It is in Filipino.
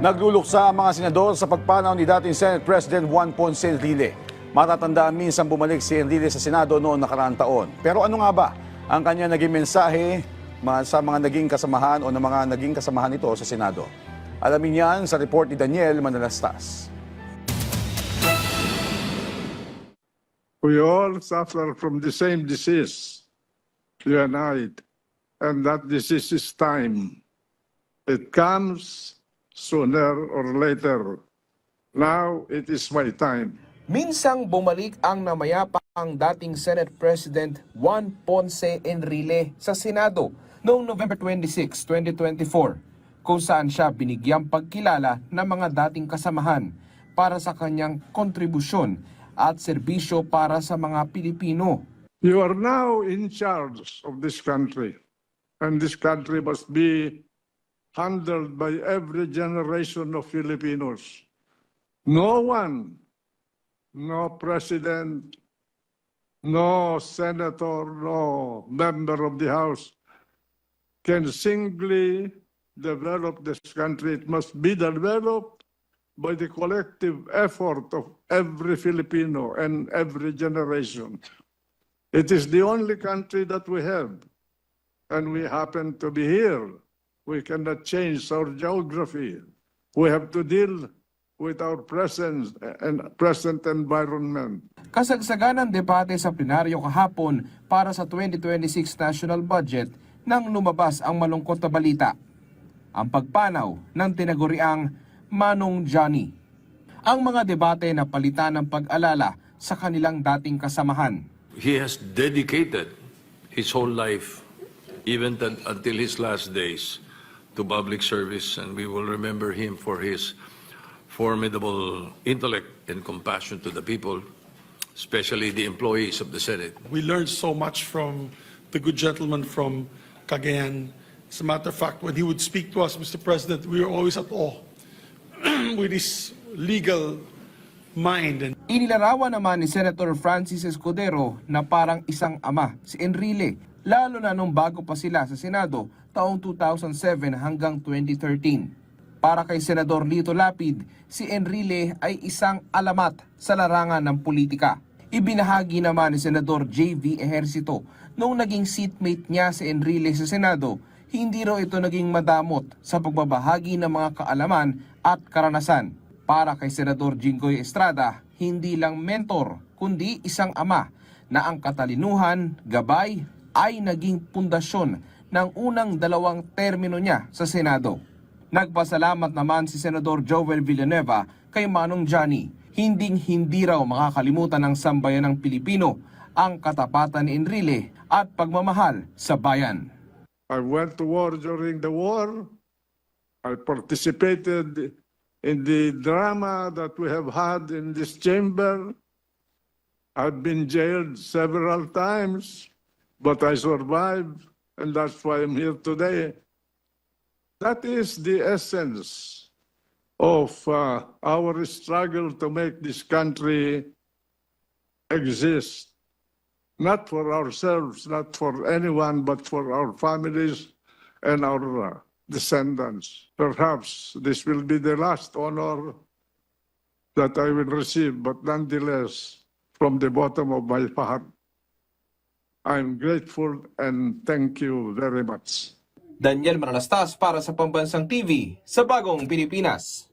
Nagluluksa ang mga senador sa pagpanaw ni dating Senate President Juan Ponce Enrile. Matatandaan minsan bumalik si Enrile sa Senado noong nakaraang taon. Pero ano nga ba ang kanya naging mensahe sa mga naging kasamahan o ng mga naging kasamahan nito sa Senado? Alamin yan sa report ni Daniel Manalastas. We all suffer from the same disease, you and I, and that disease is time. It comes sooner or later. Now it is my time. Minsang bumalik ang namayapang dating Senate President Juan Ponce Enrile sa Senado noong November 26, 2024 kung saan siya binigyang pagkilala ng mga dating kasamahan para sa kanyang kontribusyon at serbisyo para sa mga Pilipino. You are now in charge of this country, and this country must be handled by every generation of Filipinos. No one, no president, no senator, no member of the House can singly develop this country. It must be developed by the collective effort of every Filipino and every generation. It is the only country that we have, and we happen to be here. We cannot change our geography. We have to deal with our present and present environment. Kasagsagan ng debate sa plenaryo kahapon para sa 2026 national budget nang lumabas ang malungkot na balita. Ang pagpanaw ng tinaguriang Manong Johnny. Ang mga debate na palitan ng pag-alala sa kanilang dating kasamahan. He has dedicated his whole life, even until his last days, to public service, and we will remember him for his formidable intellect and compassion to the people, especially the employees of the Senate. We learned so much from the good gentleman from Cagayan. As a matter of fact, when he would speak to us, Mr. President, we were always at awe with his legal mind and Inilarawan naman ni Senator Francis Escudero na parang isang ama si Enrile, lalo na nung bago pa sila sa Senado taong 2007 hanggang 2013. Para kay Senador Lito Lapid, si Enrile ay isang alamat sa larangan ng politika. Ibinahagi naman ni Senador J.V. Ejercito noong naging seatmate niya si Enrile sa Senado, hindi raw ito naging madamot sa pagbabahagi ng mga kaalaman at karanasan. Para kay Senador Jinggoy Estrada, hindi lang mentor, kundi isang ama na ang katalinuhan, gabay ay naging pundasyon ng unang dalawang termino niya sa Senado. Nagpasalamat naman si Senador Joel Villanueva kay Manong Johnny. Hinding hindi raw makakalimutan ng sambayan ng Pilipino ang katapatan ni Enrile at pagmamahal sa bayan. I went to war during the war. I participated in the drama that we have had in this chamber. I've been jailed several times, but I survived, and that's why I'm here today. That is the essence of uh, our struggle to make this country exist not for ourselves, not for anyone, but for our families and our uh, descendants. Perhaps this will be the last honor that I will receive, but nonetheless, from the bottom of my heart, I'm grateful and thank you very much. Daniel Manalastas para sa Pambansang TV sa Bagong Pilipinas.